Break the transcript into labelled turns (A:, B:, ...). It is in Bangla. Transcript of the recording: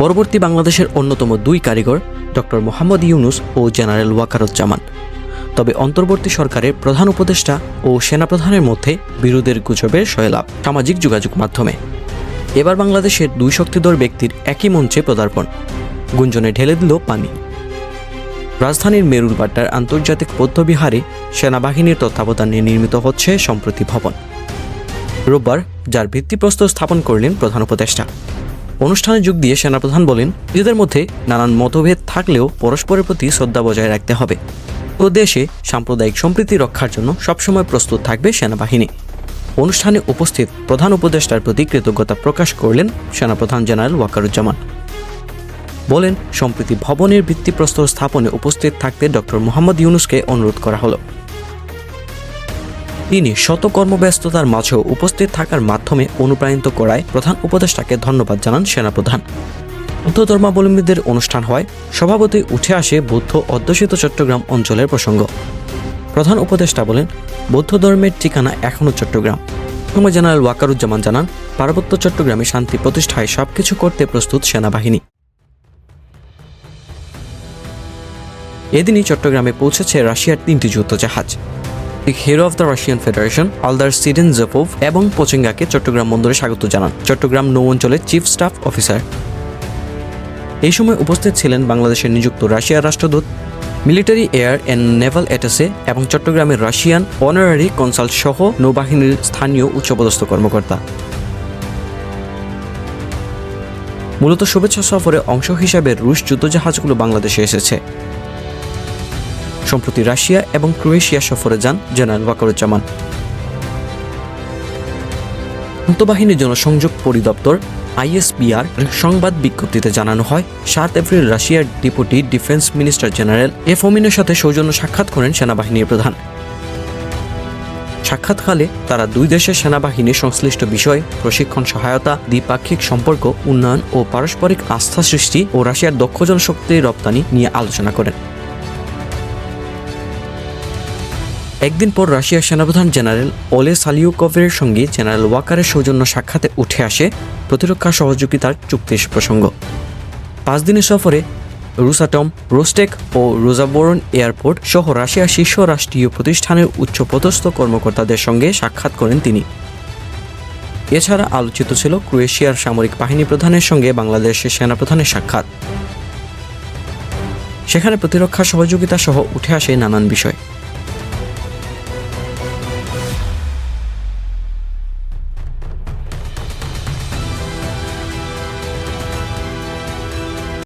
A: পরবর্তী বাংলাদেশের অন্যতম দুই কারিগর, ডক্টর মোহাম্মদ ইউনুস ও জেনারেল ওয়াকারুজ্জামান। তবে অন্তর্বর্তী সরকারের প্রধান উপদেষ্টা ও সেনাপ্রধানের মধ্যে বিরোধের গুজবের সয়লাভ সামাজিক যোগাযোগ মাধ্যমে। এবার বাংলাদেশের দুই শক্তিধর ব্যক্তির একই মঞ্চে পদার্পণ। গুঞ্জনে ঢেলে দিল পানি। রাজধানীর মেরুলবাড্ডার আন্তর্জাতিক বৌদ্ধবিহারে সেনাবাহিনীর তত্ত্বাবধানে নির্মিত হচ্ছে সম্প্রতি ভবন। রোববার যার ভিত্তিপ্রস্তর স্থাপন করলেন প্রধান উপদেষ্টা। অনুষ্ঠানে যোগ দিয়ে সেনাপ্রধান বলেন নিজেদের মধ্যে নানান মতভেদ থাকলেও পরস্পরের প্রতি শ্রদ্ধা বজায় রাখতে হবে ও দেশে সাম্প্রদায়িক সম্প্রীতি রক্ষার জন্য সবসময় প্রস্তুত থাকবে সেনাবাহিনী। অনুষ্ঠানে উপস্থিত প্রধান উপদেষ্টার প্রতি কৃতজ্ঞতা প্রকাশ করলেন সেনাপ্রধান জেনারেল ওয়াকারুজ্জামান। বলেন, সম্প্রীতি ভবনের ভিত্তিপ্রস্তর স্থাপনে উপস্থিত থাকতে ডক্টর মোহাম্মদ ইউনুসকে অনুরোধ করা হলো। তিনি শত কর্মব্যস্ততার মাঝেও উপস্থিত থাকার মাধ্যমে অনুপ্রাণিত করায় প্রধান উপদেষ্টাকে ধন্যবাদ জানান সেনাপ্রধান। বৌদ্ধ ধর্মাবলম্বীদের অনুষ্ঠান হয় স্বভাবতই উঠে আসে বৌদ্ধ অধ্যুষিত চট্টগ্রাম অঞ্চলের প্রসঙ্গ। প্রধান উপদেষ্টা বলেন, বৌদ্ধ ধর্মের ঠিকানা এখনও চট্টগ্রাম। সময় জেনারেল ওয়াকারুজ্জামান জানান, পার্বত্য চট্টগ্রামে শান্তি প্রতিষ্ঠায় সবকিছু করতে প্রস্তুত সেনাবাহিনী। এদিনই চট্টগ্রামে পৌঁছেছে রাশিয়ার তিনটি যুদ্ধজাহাজ। Hero of the Russian Federation Aldar Tsydenzhapov এবং পোচেঙ্গাকে চট্টগ্রাম বন্দরে স্বাগত জানান। চট্টগ্রাম নৌ অঞ্চলের চিফ স্টাফ অফিসার। এই সময় উপস্থিত ছিলেন বাংলাদেশের নিযুক্ত রাশিয়ার রাষ্ট্রদূত, military air and naval attaché এবং চট্টগ্রামের রাশিয়ান অনারারি কনসাল্ট সহ নৌবাহিনীর স্থানীয় উচ্চপদস্থ কর্মকর্তা। মূলত শুভেচ্ছা সফরে অংশ হিসাবে রুশ যুদ্ধজাহাজগুলো বাংলাদেশে এসেছে। সম্প্রতি রাশিয়া এবং ক্রোয়েশিয়া সফরে যান জেনারেল ওয়াকারুজ্জামান। আন্তঃবাহিনী জনসংযোগ পরিদপ্তর আইএসপিআর সংবাদ বিজ্ঞপ্তিতে জানানো হয়, সাত এপ্রিল রাশিয়ার ডেপুটি ডিফেন্স মিনিস্টার জেনারেল এফ ওমিনের সাথে সৌজন্য সাক্ষাৎ করেন সেনাবাহিনীর প্রধান। সাক্ষাৎকালে তারা দুই দেশের সেনাবাহিনীর সংশ্লিষ্ট বিষয়, প্রশিক্ষণ সহায়তা, দ্বিপাক্ষিক সম্পর্ক, উন্নয়ন ও পারস্পরিক আস্থা সৃষ্টি ও রাশিয়ার দক্ষ জনশক্তি রপ্তানি নিয়ে আলোচনা করেন। একদিন পর রাশিয়ার সেনাপ্রধান জেনারেল ওলে সালিউকভের সঙ্গে জেনারেল ওয়াকারের সৌজন্য সাক্ষাতে উঠে আসে প্রতিরক্ষা সহযোগিতার চুক্তির প্রসঙ্গ। পাঁচ দিনের সফরে রুসাটম, রোস্টেক ও রোজাবোরন এয়ারপোর্ট সহ রাশিয়ার শীর্ষ রাষ্ট্রীয় প্রতিষ্ঠানের উচ্চপদস্থ কর্মকর্তাদের সঙ্গে সাক্ষাৎ করেন তিনি। এছাড়া আলোচিত ছিল ক্রোয়েশিয়ার সামরিক বাহিনী প্রধানের সঙ্গে বাংলাদেশের সেনাপ্রধানের সাক্ষাৎ। সেখানে প্রতিরক্ষা সহযোগিতা সহ উঠে আসে নানান বিষয়।